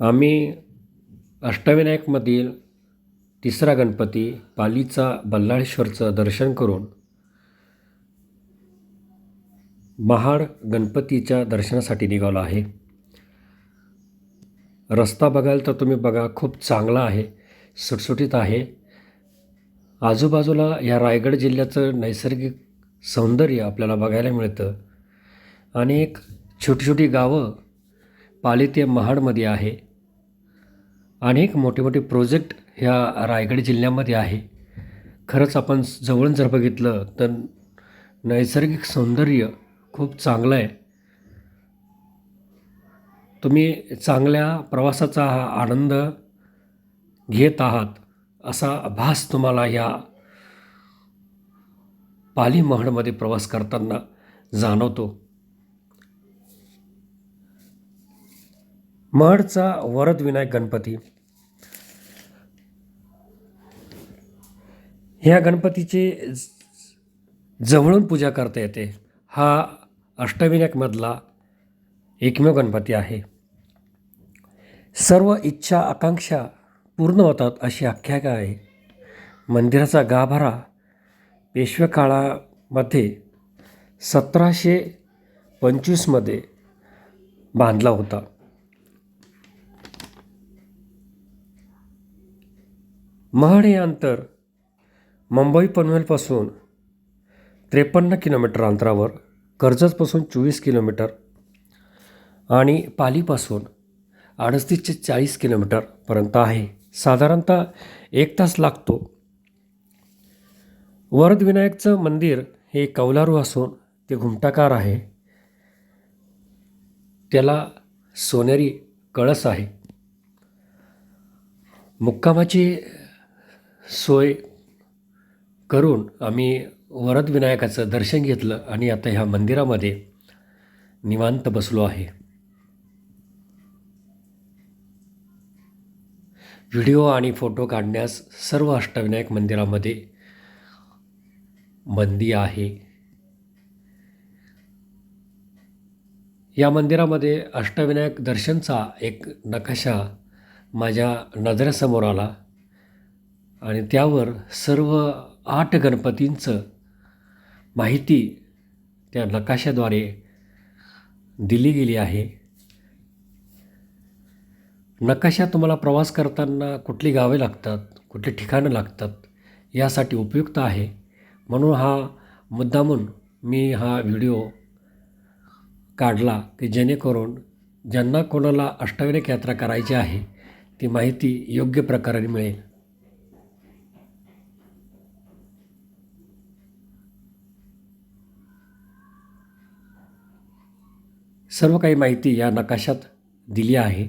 आम्ही अष्टविनायकमधील तिसरा गणपती पालीचा बल्लाळेश्वरचं दर्शन करून महाड गणपतीच्या दर्शनासाठी निघालो आहे. रस्ता बघाल तर तुम्ही बघा खूप चांगला आहे सुटसुटीत आहे. आजूबाजूला या रायगड जिल्ह्याचं नैसर्गिक सौंदर्य आपल्याला बघायला मिळतं. आणि एक छोटी छोटी गावं पाली ते महाडमध्ये आहे. अनेक मोठे मोठे प्रोजेक्ट ह्या रायगड जिल्ह्यामध्ये आहे. खरंच आपण जवळून जर बघितलं तर नैसर्गिक सौंदर्य खूप चांगलं आहे. तुम्ही चांगल्या प्रवासाचा हा आनंद घेत आहात असा भास तुम्हाला या पाली महडमध्ये प्रवास करताना जाणवतो. महडचा वरदविनायक गणपती. ह्या गणपतीचे जवळून पूजा करता येते. हा अष्टविनायकमधला एकमेव गणपती आहे. सर्व इच्छा आकांक्षा पूर्ण होतात अशी आख्यायिका आहे. मंदिराचा गाभारा पेशवेकाळामध्ये सतराशे पंचवीसमध्ये बांधला होता. महड हे अंतर. मुंबई पनवेलपासून त्रेपन्न किलोमीटर अंतरावर कर्जतपासून चोवीस किलोमीटर आणि पालीपासून अडतीस ते चाळीस किलोमीटरपर्यंत आहे. साधारणतः एक तास लागतो. वरदविनायकचं मंदिर हे कौलारू असून ते घुमटाकार आहे. त्याला सोनेरी कळस आहे. मुक्कामाची सोय करून आम्ही वरदविनायकाचं दर्शन घेतलं आणि आता ह्या मंदिरामध्ये निवांत बसलो आहे. व्हिडिओ आणि फोटो काढण्यास सर्व अष्टविनायक मंदिरामध्ये बंदी आहे. या मंदिरामध्ये अष्टविनायक दर्शनचा एक नकाशा माझ्या नजरेसमोर आला. आणि त्यावर सर्व आठ गणपतींचं माहिती त्या नकाशाद्वारे दिली गेली आहे. नकाशा तुम्हाला प्रवास करताना कुठली गावे लागतात कुठली ठिकाणं लागतात यासाठी उपयुक्त आहे. म्हणून हा मुद्दामून मी हा व्हिडिओ काढला की जेणेकरून ज्यांना कोणाला अष्टविनायक यात्रा करायची आहे ती माहिती योग्य प्रकारे मिळेल. सर्व काही माहिती या नकाशात दिली आहे.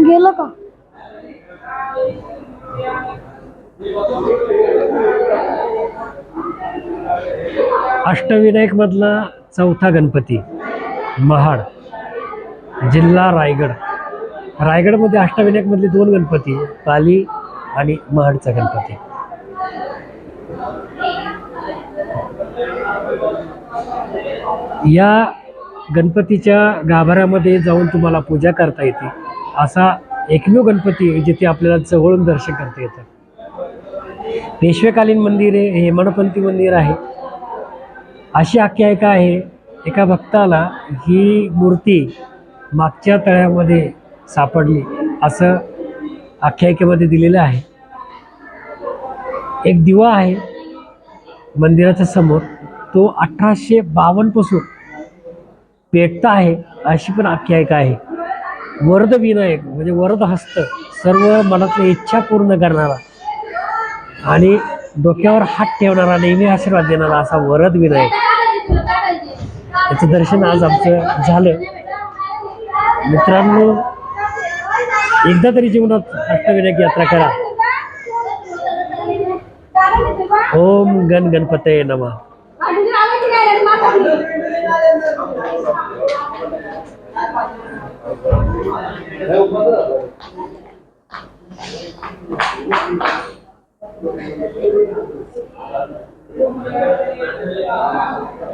गेलं का? अष्टविनायकमधला चौथा गणपती महाड जिल्हा रायगड. रायगडमध्ये अष्टविनायकमधले दोन गणपती पाली आणि महाडचा गणपती. या गणपतीच्या गाभाऱ्यामध्ये जाऊन तुम्हाला पूजा करता येते. असा एकमेव गणपती आहे जिथे आपल्याला जवळून दर्शन करता येतं. पेशवेकालीन मंदिर आहे हे हेमाडपंथी मंदिर आहे. अशी आख्यायिका आहे एका भक्ताला ही मूर्ती मागच्या तळ्यामध्ये सापडली असं आख्यायिकेमध्ये दिलेलं आहे. एक दिवा आहे मंदिराच्या समोर तो अठराशे बावन्नपासून पेटता आहे अशी पण आख्यायिका आहे. वरद विनायक म्हणजे वरद हस्त सर्व मनातल्या इच्छा पूर्ण करणारा आणि डोक्यावर हात ठेवणारा नेहमी आशीर्वाद देणारा असा वरद विनायक. त्याचं दर्शन आज आमचं झालं. मित्रांनो एकदा तरी जीवनात अष्टविनायक यात्रा करा. ओम गण गणपत नमा. Thank you. Thank you.